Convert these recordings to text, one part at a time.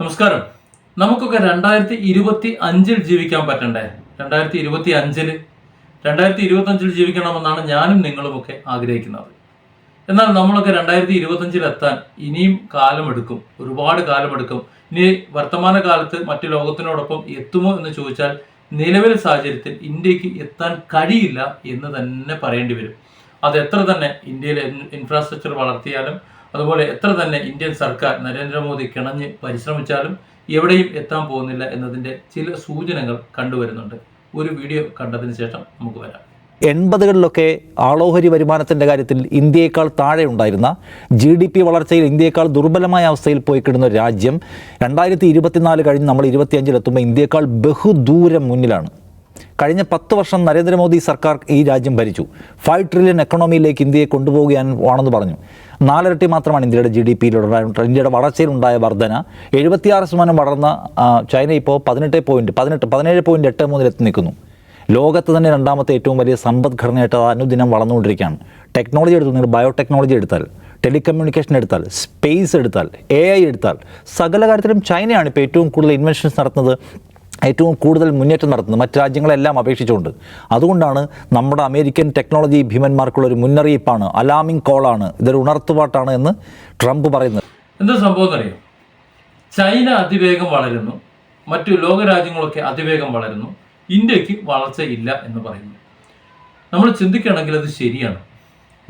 നമസ്കാരം. നമുക്കൊക്കെ രണ്ടായിരത്തി ഇരുപത്തി അഞ്ചിൽ ജീവിക്കാൻ പറ്റണ്ടേ? രണ്ടായിരത്തി ഇരുപത്തി അഞ്ചിൽ രണ്ടായിരത്തി ഇരുപത്തി അഞ്ചിൽ ജീവിക്കണമെന്നാണ് ഞാനും നിങ്ങളുമൊക്കെ ആഗ്രഹിക്കുന്നത്. എന്നാൽ നമ്മളൊക്കെ രണ്ടായിരത്തി ഇരുപത്തി അഞ്ചിൽ എത്താൻ ഇനിയും കാലമെടുക്കും. ഒരുപാട് കാലമെടുക്കും. ഇനി വർത്തമാന കാലത്ത് മറ്റു ലോകത്തിനോടൊപ്പം എത്തുമോ എന്ന് ചോദിച്ചാൽ നിലവിലെ സാഹചര്യത്തിൽ ഇന്ത്യയ്ക്ക് എത്താൻ കഴിയില്ല എന്ന് തന്നെ പറയേണ്ടി വരും. അത് എത്ര തന്നെ ഇന്ത്യയിലെ ഇൻഫ്രാസ്ട്രക്ചർ വളർത്തിയാലും അതുപോലെ എത്ര തന്നെ ഇന്ത്യൻ സർക്കാർ നരേന്ദ്രമോദി കിണഞ്ഞ് പരിശ്രമിച്ചാലും എവിടെയും എത്താൻ പോകുന്നില്ല എന്നതിന്റെ ചില സൂചനകൾ കണ്ടുവരുന്നുണ്ട്. ഒരു വീഡിയോ കണ്ടതിന് ശേഷം നമുക്ക് വരാം. എൺപതുകളിലൊക്കെ ആളോഹരി വരുമാനത്തിന്റെ കാര്യത്തിൽ ഇന്ത്യയേക്കാൾ താഴെ ഉണ്ടായിരുന്ന ജി ഡി പി വളർച്ചയിൽ ഇന്ത്യയേക്കാൾ ദുർബലമായ അവസ്ഥയിൽ പോയി കിടന്ന രാജ്യം രണ്ടായിരത്തി ഇരുപത്തിനാല് കഴിഞ്ഞ് നമ്മൾ ഇരുപത്തിയഞ്ചിലെത്തുമ്പോൾ ഇന്ത്യയേക്കാൾ ബഹുദൂരം മുന്നിലാണ്. കഴിഞ്ഞ പത്ത് വർഷം നരേന്ദ്രമോദി സർക്കാർ ഈ രാജ്യം ഭരിച്ചു. ഫൈവ് ട്രില്യൺ എക്കണോമിയിലേക്ക് ഇന്ത്യയെ കൊണ്ടുപോകുകയാണെന്ന് പറഞ്ഞു. നാലിരട്ടി മാത്രമാണ് ഇന്ത്യയുടെ ജി ഡി പിയിൽ ഇന്ത്യയുടെ വളർച്ചയിലുണ്ടായ വർധന. എഴുപത്തിയാറ് ശതമാനം വളർന്ന ചൈന ഇപ്പോൾ പതിനെട്ട് പോയിന്റ് പതിനെട്ട് പതിനേഴ് പോയിന്റ് എട്ട് മൂന്നിൽ എത്തി നിൽക്കുന്നു. ലോകത്ത് തന്നെ രണ്ടാമത്തെ ഏറ്റവും വലിയ സമ്പദ്ഘടനയായിട്ട് അനുദിനം വളർന്നുകൊണ്ടിരിക്കുകയാണ്. ടെക്നോളജി എടുത്തു നിങ്ങൾ ബയോടെക്നോളജി എടുത്താൽ ടെലികമ്മ്യൂണിക്കേഷൻ എടുത്താൽ സ്പേസ് എടുത്താൽ എ ഐ എടുത്താൽ സകല കാര്യത്തിലും ചൈനയാണ് ഇപ്പോൾ ഏറ്റവും കൂടുതൽ ഇൻവെൻഷൻസ് നടത്തുന്നത്. ഏറ്റവും കൂടുതൽ മുന്നേറ്റം നടത്തുന്നത് മറ്റ് രാജ്യങ്ങളെല്ലാം അപേക്ഷിച്ചുകൊണ്ട്. അതുകൊണ്ടാണ് നമ്മുടെ അമേരിക്കൻ ടെക്നോളജി ഭീമന്മാർക്കുള്ള ഒരു മുന്നറിയിപ്പാണ് അലാമിംഗ് കോളാണ് ഇതൊരു ഉണർത്തുപാട്ടാണ് എന്ന് ട്രംപ് പറയുന്നത്. എന്താ സംഭവം അറിയാം ചൈന അതിവേഗം വളരുന്നു മറ്റു ലോകരാജ്യങ്ങളൊക്കെ അതിവേഗം വളരുന്നു ഇന്ത്യയ്ക്ക് വളർച്ചയില്ല എന്ന് പറയുന്നു. നമ്മൾ ചിന്തിക്കുകയാണെങ്കിൽ അത് ശരിയാണ്.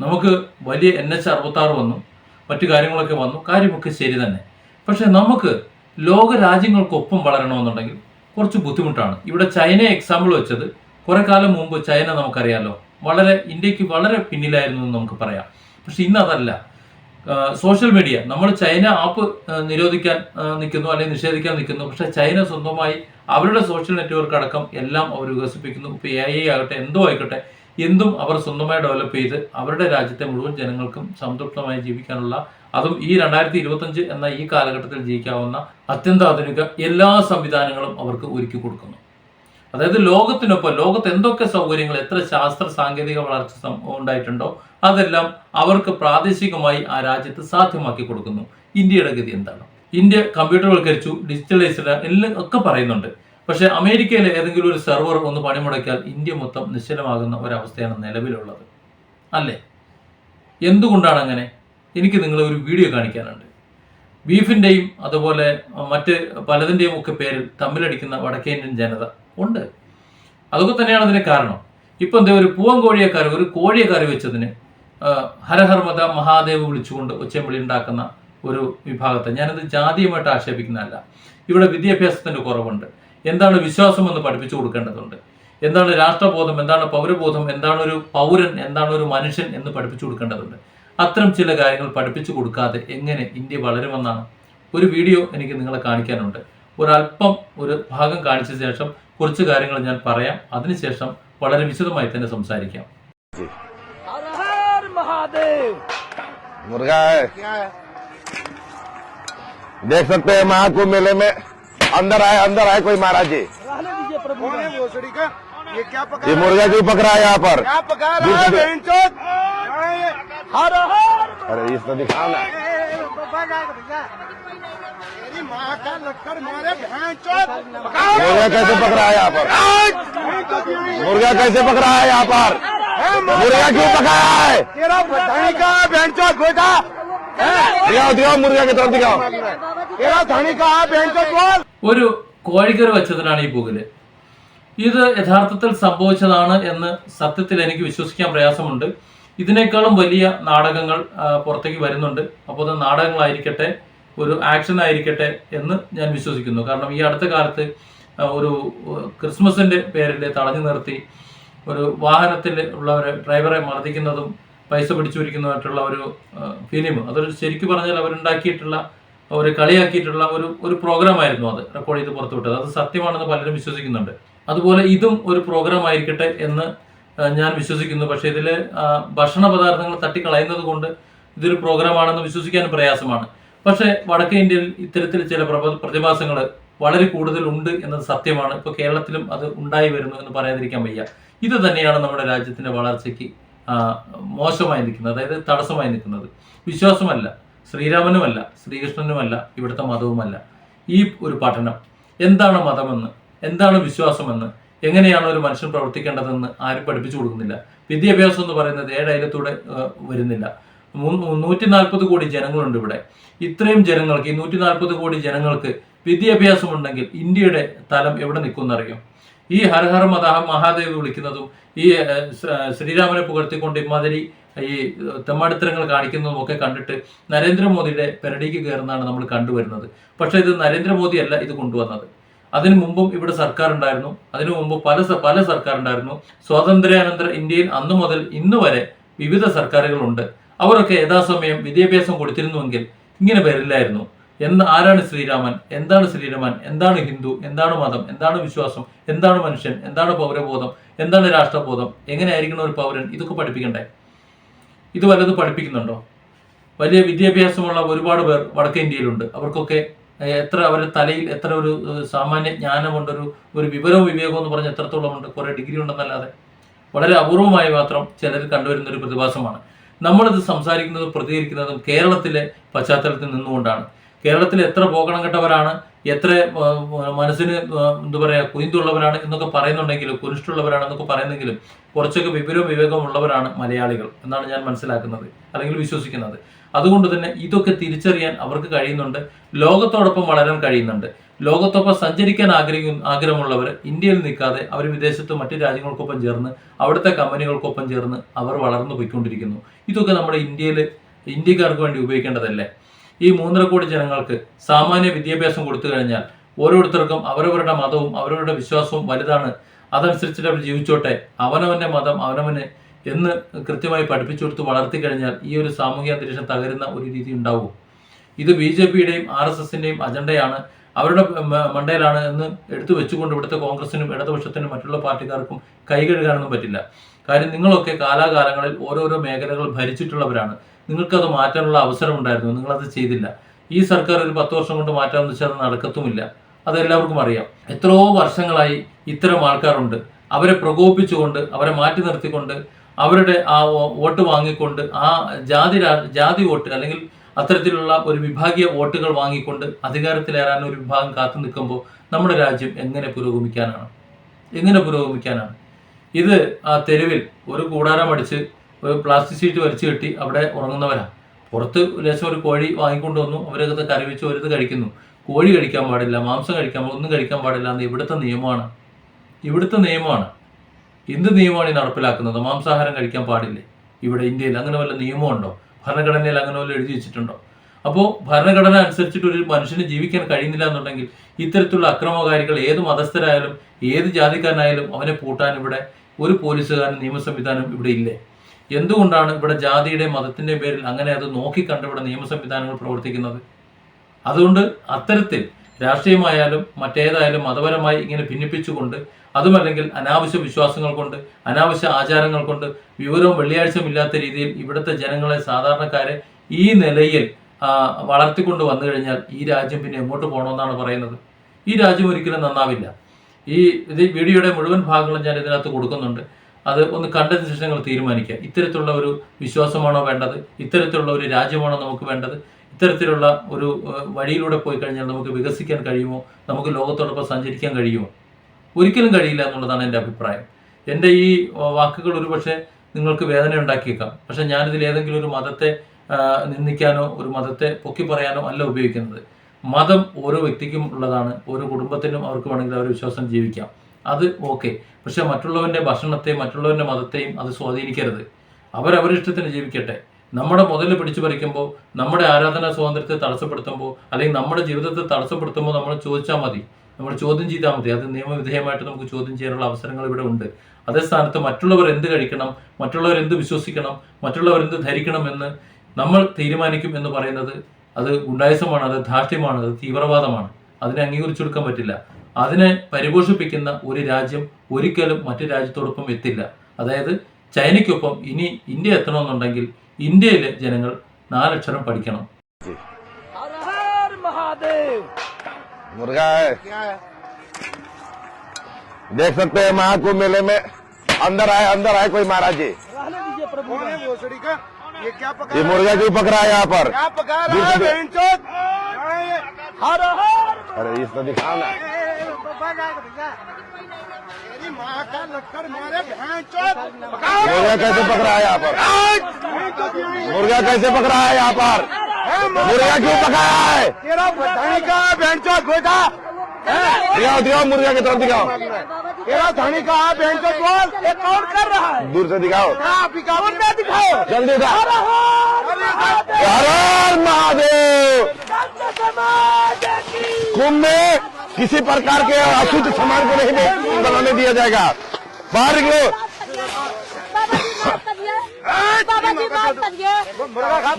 നമുക്ക് വലിയ എൻ എച്ച് അറുപത്താറ് വന്നു മറ്റു കാര്യങ്ങളൊക്കെ വന്നു കാര്യമൊക്കെ ശരി തന്നെ. പക്ഷേ നമുക്ക് ലോക രാജ്യങ്ങൾക്കൊപ്പം വളരണമെന്നുണ്ടെങ്കിൽ കുറച്ച് ബുദ്ധിമുട്ടാണ്. ഇവിടെ ചൈനയെ എക്സാമ്പിൾ വെച്ചത്. കുറെ കാലം മുമ്പ് ചൈന നമുക്കറിയാലോ. വളരെ ഇന്ത്യയ്ക്ക് വളരെ പിന്നിലായിരുന്നു എന്ന് നമുക്ക് പറയാം. പക്ഷെ ഇന്ന് അതല്ല. സോഷ്യൽ മീഡിയ നമ്മൾ ചൈന ആപ്പ് നിരോധിക്കാൻ നിൽക്കുന്നു അല്ലെങ്കിൽ നിഷേധിക്കാൻ നിൽക്കുന്നു. പക്ഷെ ചൈന സ്വന്തമായി അവരുടെ സോഷ്യൽ നെറ്റ്വർക്ക് അടക്കം എല്ലാം അവർ വികസിപ്പിക്കുന്നു. ഇപ്പോൾ എ ഐ ആകട്ടെ എന്തോ ആയിക്കോട്ടെ എന്തും അവർ സ്വന്തമായി ഡെവലപ്പ് ചെയ്ത് അവരുടെ രാജ്യത്തെ മുഴുവൻ ജനങ്ങൾക്കും സംതൃപ്തമായി ജീവിക്കാനുള്ള അതും ഈ രണ്ടായിരത്തി ഇരുപത്തഞ്ച് എന്ന ഈ കാലഘട്ടത്തിൽ ജീവിക്കാവുന്ന അത്യന്താധുനിക എല്ലാ സംവിധാനങ്ങളും അവർക്ക് ഒരുക്കി കൊടുക്കുന്നു. അതായത് ലോകത്തിനൊപ്പം ലോകത്ത് എന്തൊക്കെ സൗകര്യങ്ങൾ എത്ര ശാസ്ത്ര സാങ്കേതിക വളർച്ച ഉണ്ടായിട്ടുണ്ടോ അതെല്ലാം അവർക്ക് പ്രാദേശികമായി ആ രാജ്യത്ത് സാധ്യമാക്കി കൊടുക്കുന്നു. ഇന്ത്യയുടെ ഗതി എന്താണ്? ഇന്ത്യ കമ്പ്യൂട്ടർവൽക്കരിച്ചു ഡിജിറ്റലൈസ്ഡ് എല്ലാം ഒക്കെ പറയുന്നുണ്ട്. പക്ഷേ അമേരിക്കയിലെ ഏതെങ്കിലും ഒരു സെർവർ ഒന്ന് പണിമുടക്കിയാൽ ഇന്ത്യ മൊത്തം നിശ്ചലമാകുന്ന ഒരവസ്ഥയാണ് നിലവിലുള്ളത്. അല്ലേ? എന്തുകൊണ്ടാണ് അങ്ങനെ? എനിക്ക് നിങ്ങളെ ഒരു വീഡിയോ കാണിക്കാനുണ്ട്. ബീഫിന്റെയും അതുപോലെ മറ്റ് പലതിന്റെയും ഒക്കെ പേരിൽ തമ്മിലടിക്കുന്ന വടക്കേ ഇന്ത്യൻ ജനത ഉണ്ട്. അതൊക്കെ തന്നെയാണ് അതിന് കാരണം. ഇപ്പം എന്താ ഒരു പൂവൻ കോഴിയെ കറി ഒരു കോഴിയെ കറി വെച്ചതിന് ഹരഹർമത മഹാദേവ് വിളിച്ചുകൊണ്ട് ഉച്ചമ്പിളി ഉണ്ടാക്കുന്ന ഒരു വിഭാഗത്തെ ഞാനത് ജാതീയമായിട്ട് ആക്ഷേപിക്കുന്നതല്ല. ഇവിടെ വിദ്യാഭ്യാസത്തിന്റെ കുറവുണ്ട്. എന്താണ് വിശ്വാസം എന്ന് പഠിപ്പിച്ചു കൊടുക്കേണ്ടതുണ്ട്. എന്താണ് രാഷ്ട്രബോധം എന്താണ് പൗരബോധം എന്താണ് ഒരു പൗരൻ എന്താണ് ഒരു മനുഷ്യൻ എന്ന് പഠിപ്പിച്ചു കൊടുക്കേണ്ടതുണ്ട്. അത്തരം ചില കാര്യങ്ങൾ പഠിപ്പിച്ചു കൊടുക്കാതെ എങ്ങനെ ഇന്ത്യ വളരുമെന്നാണ് ഒരു വീഡിയോ എനിക്ക് നിങ്ങളെ കാണിക്കാനുണ്ട് ഒരല്പം ഒരു ഭാഗം കാണിച്ച ശേഷം കുറച്ച് കാര്യങ്ങൾ ഞാൻ പറയാം അതിനുശേഷം വളരെ വിശദമായി തന്നെ സംസാരിക്കാം हर हर महादेव मुर्गा है देख सकते हैं महाकुंभ मेले में अंदर आए अंदर आए कोई महाराज जी रहने दीजिए प्रभु कौन है भोसड़ी का ये क्या पका ये मुर्गा क्यों पकड़ा है यहाँ पर क्या पका दूर रहा है से दे- बहनचोद? हर हर अरे इसको दिखाओ ना ए, ए, बाबा का भैया तेरी माँ का लक्कर मारे बहनचोद पकाओ मुर्गा कैसे पकड़ा है यहाँ पर बहनचोद यहीं है। मुर्गा कैसे पकड़ा है यहाँ पर ए, माँ मुर्गा क्यों पकाया है तेरा धनी का बहनचोद बेटा दिखाओ दिखाओ मुर्गा की तरफ दिखाओ तेरा धनी का है बहनचोद बोल ഒരു കോഴിക്കറി വെച്ചതിനാണ് ഈ പുകല് ഇത് യഥാർത്ഥത്തിൽ സംഭവിച്ചതാണ് എന്ന് സത്യത്തിൽ എനിക്ക് വിശ്വസിക്കാൻ പ്രയാസമുണ്ട് ഇതിനേക്കാളും വലിയ നാടകങ്ങൾ പുറത്തേക്ക് വരുന്നുണ്ട്. അപ്പോൾ അത് നാടകങ്ങളായിരിക്കട്ടെ ഒരു ആക്ഷൻ ആയിരിക്കട്ടെ എന്ന് ഞാൻ വിശ്വസിക്കുന്നു. കാരണം ഈ അടുത്ത കാലത്ത് ഒരു ക്രിസ്മസിന്റെ പേരിൽ തടഞ്ഞു നിർത്തി ഒരു വാഹനത്തിൽ ഉള്ളവരെ ഡ്രൈവറെ മർദ്ദിക്കുന്നതും പൈസ പിടിച്ചുപിടിക്കുന്നതായിട്ടുള്ള ഒരു ഫിലിം. അതൊരു ശരിക്കും പറഞ്ഞാൽ അവരുണ്ടാക്കിയിട്ടുള്ള ഒരു കളിയാക്കിയിട്ടുള്ള ഒരു ഒരു പ്രോഗ്രാം ആയിരുന്നു അത് റെക്കോർഡ് ചെയ്ത് പുറത്തുവിട്ടത്. അത് സത്യമാണെന്ന് പലരും വിശ്വസിക്കുന്നുണ്ട്. അതുപോലെ ഇതും ഒരു പ്രോഗ്രാം ആയിരിക്കട്ടെ എന്ന് ഞാൻ വിശ്വസിക്കുന്നു. പക്ഷേ ഇതിൽ ഭക്ഷണ പദാർത്ഥങ്ങൾ തട്ടിക്കളയുന്നത് കൊണ്ട് ഇതൊരു പ്രോഗ്രാമാണെന്ന് വിശ്വസിക്കാൻ പ്രയാസമാണ്. പക്ഷേ വടക്കേ ഇന്ത്യയിൽ ഇത്തരത്തിൽ ചില പ്രതിഭാസങ്ങൾ വളരെ കൂടുതൽ ഉണ്ട് എന്നത് സത്യമാണ്. ഇപ്പോൾ കേരളത്തിലും അത് ഉണ്ടായി വരുന്നു എന്ന് പറയാതിരിക്കാൻ വയ്യ. ഇത് തന്നെയാണ് നമ്മുടെ രാജ്യത്തിന്റെ വളർച്ചയ്ക്ക് മോശമായി നിൽക്കുന്നത്. അതായത് തടസ്സമായി നിൽക്കുന്നത്. വിശ്വാസമല്ല. ശ്രീരാമനുമല്ല ശ്രീകൃഷ്ണനുമല്ല ഇവിടുത്തെ മതവുമല്ല. ഈ ഒരു പഠനം എന്താണ് മതമെന്ന് എന്താണ് വിശ്വാസമെന്ന് എങ്ങനെയാണ് ഒരു മനുഷ്യൻ പ്രവർത്തിക്കേണ്ടതെന്ന് ആരും പഠിപ്പിച്ചു കൊടുക്കുന്നില്ല. വിദ്യാഭ്യാസം എന്ന് പറയുന്നത് ഏഴയലത്തൂടെ വരുന്നില്ല. നൂറ്റി നാൽപ്പത് കോടി ജനങ്ങളുണ്ട് ഇവിടെ. ഇത്രയും ജനങ്ങൾക്ക് ഈ നൂറ്റി നാൽപ്പത് കോടി ജനങ്ങൾക്ക് വിദ്യാഭ്യാസം ഉണ്ടെങ്കിൽ ഇന്ത്യയുടെ തലം എവിടെ നിൽക്കുമെന്നറിയും? ഈ ഹരഹർ മതാഹ മത മഹാദേവ് വിളിക്കുന്നതും ഈ ശ്രീരാമനെ പുകഴ്ത്തിക്കൊണ്ട് ഇമാതിരി ഈ തെമ്മാടിത്തരങ്ങൾ കാണിക്കുന്നതും ഒക്കെ കണ്ടിട്ട് നരേന്ദ്രമോദിയുടെ പെരടിക്ക് കയറുന്നതാണ് നമ്മൾ കണ്ടുവരുന്നത്. പക്ഷേ ഇത് നരേന്ദ്രമോദി അല്ല ഇത് കൊണ്ടുവന്നത്. അതിനു മുമ്പും ഇവിടെ സർക്കാർ ഉണ്ടായിരുന്നു അതിനു മുമ്പ് പല പല സർക്കാർ ഉണ്ടായിരുന്നു സ്വാതന്ത്ര്യാനന്തര ഇന്ത്യയിൽ അന്നു മുതൽ ഇന്നു വരെ വിവിധ സർക്കാരുകളുണ്ട്. അവരൊക്കെ യഥാസമയം വിദ്യാഭ്യാസം കൊടുത്തിരുന്നുവെങ്കിൽ ഇങ്ങനെ വരില്ലായിരുന്നു എന്ന് ആരാണ് ശ്രീരാമൻ? എന്താണ് ശ്രീരാമൻ? എന്താണ് ഹിന്ദു? എന്താണ് മതം? എന്താണ് വിശ്വാസം? എന്താണ് മനുഷ്യൻ? എന്താണ് പൗരബോധം? എന്താണ് രാഷ്ട്രബോധം? എങ്ങനെയായിരിക്കണം ഒരു പൗരൻ ഇതൊക്കെ പഠിപ്പിക്കണ്ടേ? ഇത് വല്ലതും പഠിപ്പിക്കുന്നുണ്ടോ? വലിയ വിദ്യാഭ്യാസമുള്ള ഒരുപാട് പേർ വടക്കേ ഇന്ത്യയിലുണ്ട്. അവർക്കൊക്കെ എത്ര അവരുടെ തലയിൽ എത്ര ഒരു സാമാന്യ ജ്ഞാനമുണ്ടൊരു ഒരു വിവരവും വിവേകവും എന്ന് പറഞ്ഞ് എത്രത്തോളം ഉണ്ട് കുറെ ഡിഗ്രി ഉണ്ടെന്നല്ലാതെ വളരെ അപൂർവമായി മാത്രം ചിലർ കണ്ടുവരുന്ന ഒരു പ്രതിഭാസമാണ്. നമ്മളിത് സംസാരിക്കുന്നതും പ്രതികരിക്കുന്നതും കേരളത്തിലെ പശ്ചാത്തലത്തിൽ നിന്നുകൊണ്ടാണ്. കേരളത്തിൽ എത്ര പോകണം കെട്ടവരാണ് എത്ര മനസ്സിന് എന്താ പറയുക കുയിന്തുള്ളവരാണ് എന്നൊക്കെ പറയുന്നുണ്ടെങ്കിലും കുനിഷ്ടുള്ളവരാണ് എന്നൊക്കെ പറയുന്നെങ്കിലും കുറച്ചൊക്കെ വിവരവും വിവേകവും ഉള്ളവരാണ് മലയാളികൾ എന്നാണ് ഞാൻ മനസ്സിലാക്കുന്നത് അല്ലെങ്കിൽ വിശ്വസിക്കുന്നത്. അതുകൊണ്ട് തന്നെ ഇതൊക്കെ തിരിച്ചറിയാൻ അവർക്ക് കഴിയുന്നുണ്ട്. ലോകത്തോടൊപ്പം വളരാൻ കഴിയുന്നുണ്ട്. ലോകത്തൊപ്പം സഞ്ചരിക്കാൻ ആഗ്രഹിക്കുന്ന ആഗ്രഹമുള്ളവർ ഇന്ത്യയിൽ നിൽക്കാതെ അവർ വിദേശത്ത് മറ്റു രാജ്യങ്ങൾക്കൊപ്പം ചേർന്ന് അവിടുത്തെ കമ്പനികൾക്കൊപ്പം ചേർന്ന് അവർ വളർന്നു പോയിക്കൊണ്ടിരിക്കുന്നു. ഇതൊക്കെ നമ്മുടെ ഇന്ത്യയിൽ ഇന്ത്യക്കാർക്ക് വേണ്ടി ഉപയോഗിക്കേണ്ടതല്ലേ? ഈ മൂന്നര കോടി ജനങ്ങൾക്ക് സാമാന്യ വിദ്യാഭ്യാസം കൊടുത്തു കഴിഞ്ഞാൽ ഓരോരുത്തർക്കും അവരവരുടെ മതവും അവരവരുടെ വിശ്വാസവും വലുതാണ്. അതനുസരിച്ചിട്ട് അവർ ജീവിച്ചോട്ടെ. അവനവന്റെ മതം അവനവന് എന്ന് കൃത്യമായി പഠിപ്പിച്ചു കൊടുത്ത് വളർത്തി കഴിഞ്ഞാൽ ഈ ഒരു സാമൂഹിക അന്തരീക്ഷം തകരുന്ന ഒരു രീതി ഉണ്ടാവും. ഇത് ബി ജെ പിയുടെയും ആർ എസ് എസിന്റെയും അജണ്ടയാണ്. അവരുടെ മണ്ടയിലാണ് എന്ന് എടുത്തു വെച്ചുകൊണ്ട് ഇവിടുത്തെ കോൺഗ്രസിനും ഇടതുപക്ഷത്തിനും മറ്റുള്ള പാർട്ടിക്കാർക്കും കൈകഴുകാനൊന്നും പറ്റില്ല. കാര്യം നിങ്ങളൊക്കെ കാലാകാലങ്ങളിൽ ഓരോരോ മേഖലകൾ ഭരിച്ചിട്ടുള്ളവരാണ്. നിങ്ങൾക്കത് മാറ്റാനുള്ള അവസരം ഉണ്ടായിരുന്നു നിങ്ങളത് ചെയ്തില്ല. ഈ സർക്കാർ ഒരു പത്ത് വർഷം കൊണ്ട് മാറ്റാമെന്ന് വെച്ചാൽ അത് നടക്കത്തുമില്ല. അതെല്ലാവർക്കും അറിയാം. എത്രയോ വർഷങ്ങളായി ഇത്തരം ആൾക്കാരുണ്ട്. അവരെ പ്രകോപിപ്പിച്ചുകൊണ്ട് അവരെ മാറ്റി നിർത്തിക്കൊണ്ട് അവരുടെ ആ വോട്ട് വാങ്ങിക്കൊണ്ട് ആ ജാതി ജാതി വോട്ട് അല്ലെങ്കിൽ അത്തരത്തിലുള്ള ഒരു വിഭാഗീയ വോട്ടുകൾ വാങ്ങിക്കൊണ്ട് അധികാരത്തിലേറാൻ ഒരു വിഭാഗം കാത്തു നിൽക്കുമ്പോൾ നമ്മുടെ രാജ്യം എങ്ങനെ പുരോഗമിക്കാനാണ്? എങ്ങനെ പുരോഗമിക്കാനാണ്? ഇത് ആ തെരുവിൽ ഒരു കൂടാരം അടിച്ച് ഒരു പ്ലാസ്റ്റിക് ഷീറ്റ് വലിച്ചു കെട്ടി അവിടെ ഉറങ്ങുന്നവരാ. പുറത്ത് ലേശം ഒരു കോഴി വാങ്ങിക്കൊണ്ട് വന്നു അവരൊക്കെ കറി വെച്ച് അവരത് കഴിക്കുന്നു. കോഴി കഴിക്കാൻ പാടില്ല മാംസം കഴിക്കാൻ ഒന്നും കഴിക്കാൻ പാടില്ല എന്ന് ഇവിടുത്തെ നിയമമാണ്. ഇവിടുത്തെ നിയമമാണ് എന്ത് നിയമമാണ് ഈ നടപ്പിലാക്കുന്നത്? മാംസാഹാരം കഴിക്കാൻ പാടില്ലേ? ഇവിടെ ഇന്ത്യയിൽ അങ്ങനെ വല്ല നിയമമുണ്ടോ? ഭരണഘടനയിൽ അങ്ങനെ വല്ല എഴുതി വെച്ചിട്ടുണ്ടോ? അപ്പോൾ ഭരണഘടന അനുസരിച്ചിട്ട് ഒരു മനുഷ്യന് ജീവിക്കാൻ കഴിയുന്നില്ല എന്നുണ്ടെങ്കിൽ ഇത്തരത്തിലുള്ള അക്രമകാരികൾ ഏത് മതസ്ഥരായാലും ഏത് ജാതിക്കാരനായാലും അവനെ പൂട്ടാൻ ഇവിടെ ഒരു പോലീസുകാരൻ നിയമ സംവിധാനം ഇവിടെ ഇല്ലേ? എന്തുകൊണ്ടാണ് ഇവിടെ ജാതിയുടെ മതത്തിന്റെ പേരിൽ അങ്ങനെ അത് നോക്കിക്കണ്ട് ഇവിടെ നിയമ സംവിധാനങ്ങൾ പ്രവർത്തിക്കുന്നത്? അതുകൊണ്ട് അത്തരത്തിൽ രാഷ്ട്രീയമായാലും മറ്റേതായാലും മതപരമായി ഇങ്ങനെ ഭിന്നിപ്പിച്ചുകൊണ്ട് അതുമല്ലെങ്കിൽ അനാവശ്യ വിശ്വാസങ്ങൾ കൊണ്ട് അനാവശ്യ ആചാരങ്ങൾ കൊണ്ട് വിവരവും വെള്ളിയാഴ്ചയും ഇല്ലാത്ത രീതിയിൽ ഇവിടുത്തെ ജനങ്ങളെ സാധാരണക്കാരെ ഈ നിലയിൽ വളർത്തിക്കൊണ്ട് വന്നു കഴിഞ്ഞാൽ ഈ രാജ്യം പിന്നെ എങ്ങോട്ട് പോകണമെന്നാണ് പറയുന്നത്. ഈ രാജ്യം ഒരിക്കലും നന്നാവില്ല. ഈ ഇത് വീഡിയോയുടെ മുഴുവൻ ഭാഗങ്ങളും ഞാൻ ഇതിനകത്ത് കൊടുക്കുന്നുണ്ട്. അത് ഒന്ന് കണ്ടതിന് ശേഷം നിങ്ങൾ തീരുമാനിക്കുക. ഇത്തരത്തിലുള്ള ഒരു വിശ്വാസമാണോ വേണ്ടത്? ഇത്തരത്തിലുള്ള ഒരു രാജ്യമാണോ നമുക്ക് വേണ്ടത്? ഇത്തരത്തിലുള്ള ഒരു വഴിയിലൂടെ പോയി കഴിഞ്ഞാൽ നമുക്ക് വികസിക്കാൻ കഴിയുമോ? നമുക്ക് ലോകത്തോടൊപ്പം സഞ്ചരിക്കാൻ കഴിയുമോ? ഒരിക്കലും കഴിയില്ല എന്നുള്ളതാണ് എന്റെ അഭിപ്രായം. എന്റെ ഈ വാക്കുകൾ ഒരുപക്ഷെ നിങ്ങൾക്ക് വേദന ഉണ്ടാക്കിയേക്കാം. പക്ഷെ ഞാനിതിൽ ഏതെങ്കിലും ഒരു മതത്തെ നിന്ദിക്കാനോ ഒരു മതത്തെ പൊക്കി പറയാനോ അല്ല ഉപയോഗിക്കുന്നത്. മതം ഓരോ വ്യക്തിക്കും ഉള്ളതാണ്. ഓരോ കുടുംബത്തിനും അവർക്ക് വേണമെങ്കിൽ അവർ വിശ്വാസം ജീവിക്കാം. അത് ഓക്കെ. പക്ഷെ മറ്റുള്ളവന്റെ ഭക്ഷണത്തെയും മറ്റുള്ളവന്റെ മതത്തെയും അത് സ്വാധീനിക്കരുത്. അവരവരിഷ്ടത്തിന് ജീവിക്കട്ടെ. നമ്മുടെ മുതൽ പിടിച്ചു പറിക്കുമ്പോൾ നമ്മുടെ ആരാധനാ സ്വാതന്ത്ര്യത്തെ തടസ്സപ്പെടുത്തുമ്പോൾ അല്ലെങ്കിൽ നമ്മുടെ ജീവിതത്തെ തടസ്സപ്പെടുത്തുമ്പോൾ നമ്മൾ ചോദിച്ചാൽ മതി. നമ്മൾ ചോദ്യം ചെയ്താൽ മതി. അത് നിയമവിധേയമായിട്ട് നമുക്ക് ചോദ്യം ചെയ്യാനുള്ള അവസരങ്ങൾ ഇവിടെ ഉണ്ട്. അതേ സ്ഥാനത്ത് മറ്റുള്ളവർ എന്ത് കഴിക്കണം മറ്റുള്ളവർ എന്ത് വിശ്വസിക്കണം മറ്റുള്ളവർ എന്ത് ധരിക്കണം എന്ന് നമ്മൾ തീരുമാനിക്കും എന്ന് പറയുന്നത് അത് ഗുണ്ടായസമാണ് അത് ധാർഷ്ട്യമാണ് അത് തീവ്രവാദമാണ്. അതിനെ അംഗീകരിച്ചു കൊടുക്കാൻ പറ്റില്ല. അതിനെ പരിപോഷിപ്പിക്കുന്ന ഒരു രാജ്യം ഒരിക്കലും മറ്റു രാജ്യത്തോടൊപ്പം എത്തില്ല. അതായത് ചൈനയ്ക്കൊപ്പം ഇനി ഇന്ത്യ എത്തണമെന്നുണ്ടെങ്കിൽ ഇന്ത്യയിലെ ജനങ്ങൾ നാലക്ഷരം പഠിക്കണം हर हर महादेव मुर्गा है क्या है देख सकते हैं महाकुंभ मेले में अंदर आए अंदर आए कोई महाराज जी रहने दीजिए प्रभु कौन है भोसड़ी का ये क्या पका ये रहा है? मुर्गा क्यों पकड़ा है यहाँ पर क्या पका रहा दूसरे- है बहन चोद? क्या है ये? हर हर अरे इस तो दिखाओ ना मारे मुर्गा कैसे पकड़ा है यहाँ पर? मुर्गा कैसे पकड़ा है यहाँ पर? मुर्गा क्यों पकाया है? तेरा धनी का चोद दिखाओ दिखाओ मुर्गा की तरफ़ दिखाओ। तेरा धनी का चोद बोल। ये कौन कर रहा है? दूर से दिखाओ। हाँ दिखाओ जल्दी दिखाओ हर हर महादेव। कुंभ में किसी प्रकार के अशुद्ध सामान को नहीं बनाने दिया जाएगा। बाहर निकलो।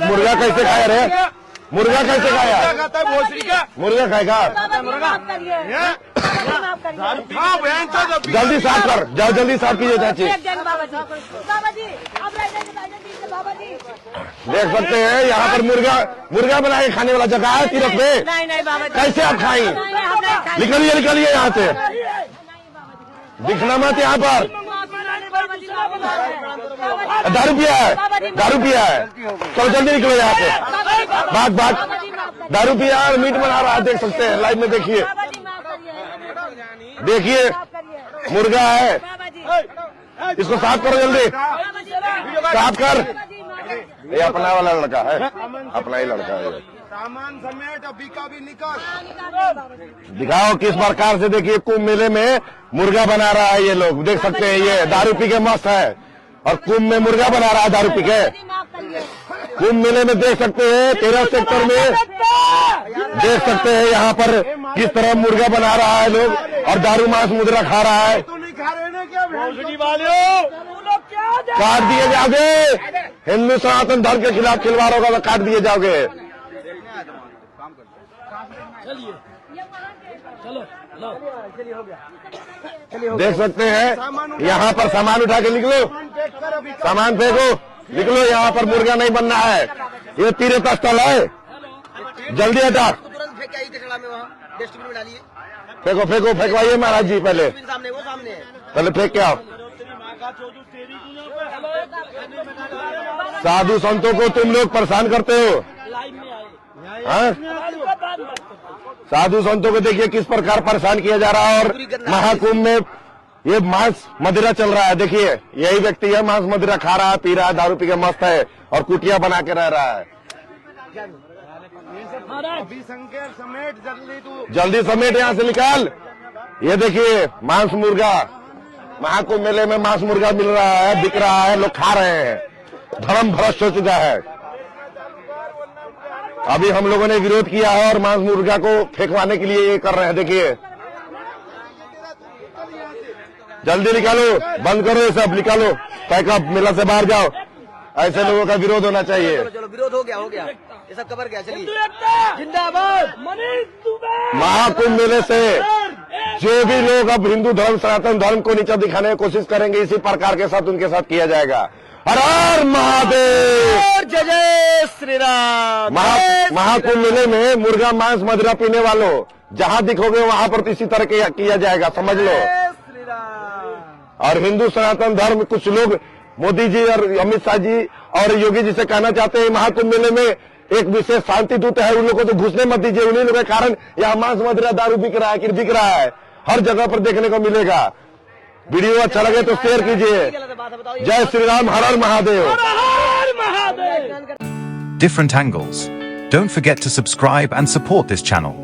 मुर्गा कैसे खाया रे? मुर्गा कैसे खाया? मुर्गा खाएगा। जल्दी साफ़ कर। जाओ जल्दी साफ़ कीजिए चाची। देख सकते हैं यहाँ पर मुर्गा मुर्गा बना के खाने वाला जगह है तीरथ में नहीं नहीं बाबा कैसे आप खाएँगे निकलिए निकलिए यहाँ से। दिखना मत यहाँ पर। दारू पिया है दारू पिया है। चलो जल्दी निकलो यहाँ से। बात बात दारू पिया है और मीट बना रहा है देख सकते हैं लाइव में देखिए। देखिए मुर्गा है। इसको साफ़ करो जल्दी। साफ़ कर। ये अपना वाला लड़का है। अपना ही लड़का है सामान समेट अभी का भी निकाल। दिखाओ किस प्रकार से देखिए कुंभ मेले में मुर्गा बना रहा है ये लोग। देख सकते हैं ये दारू पी के मस्त है। और कुंभ में मुर्गा बना रहा है दारू पी के। कुंभ मेले में देख सकते हैं तेरह सेक्टर में देख सकते हैं यहाँ पर किस तरह मुर्गा बना रहा है लोग। और दारू मांस मुद्रा खा रहा है। काट दिए जाओगे। हिंदू सनातन धर्म के खिलाफ खिलवाड़ होगा तो काट दिए जाओगे। देख सकते हैं यहाँ पर सामान उठा के निकलो। सामान फेंको निकलो यहाँ पर मुर्गा नहीं बनना है। ये तीर्थ स्थल है। जल्दी हटा। तुरंत फेंक के आई थे खड़ा में वहाँ डस्टबिन में डालिए फेंको फेंको फेंकवाइए महाराज जी पहले। सामने वो सामने पहले फेंक के आओ। साधु संतों को तुम लोग परेशान करते हो। हाँ? साधु संतों को देखिए किस प्रकार परेशान किया जा रहा है और महाकुंभ में ये मांस मदिरा चल रहा है। देखिए, यही व्यक्ति है, मांस मदिरा खा रहा है, पी रहा है, दारू पी के मस्त है और कुटिया बना के रह रहा है। जल्दी समेट यहाँ से निकाल। ये देखिए, मांस मुर्गा। महाकुंभ मेले में मांस मुर्गा मिल रहा है, बिक रहा है, लोग खा रहे हैं। धर्म भ्रष्ट हो चुका है। अभी हम लोगों ने विरोध किया है और मांस मुर्गा को फेंकवाने के लिए ये कर रहे हैं। देखिए। जल्दी निकालो बंद करो ये सब निकालो। पैकअप मेला से बाहर जाओ। ऐसे लोगों का विरोध होना चाहिए। चलो चलो विरोध हो गया हो गया। ये सब कवर गया चलिए। जिंदाबाद! महाकुंभ मेले से जो भी लोग अब हिंदू धर्म सनातन धर्म को नीचा दिखाने की कोशिश करेंगे इसी प्रकार के साथ उनके साथ किया जाएगा। हर हर महादेव। जय जय श्री राम महाकुंभ मेले में मुर्गा मांस मदिरा पीने वालों जहाँ दिखोगे वहाँ पर तो इसी तरह के किया जाएगा समझ लो। और हिंदू सनातन धर्म कुछ लोग मोदी जी और अमित शाह जी और योगी जी से कहना चाहते हैं महाकुंभ मेले में एक विशेष शांति दूत है उन लोगों को तो घुसने मत दीजिए उन्हीं लोगों के कारण यहाँ मांस मदिरा दारू बिक रहा है कि बिक रहा है। हर जगह पर देखने को मिलेगा। वीडियो अच्छा लगे तो शेयर कीजिए। जय श्री राम हर हर Mahadev different angles. Don't forget to subscribe and support this channel.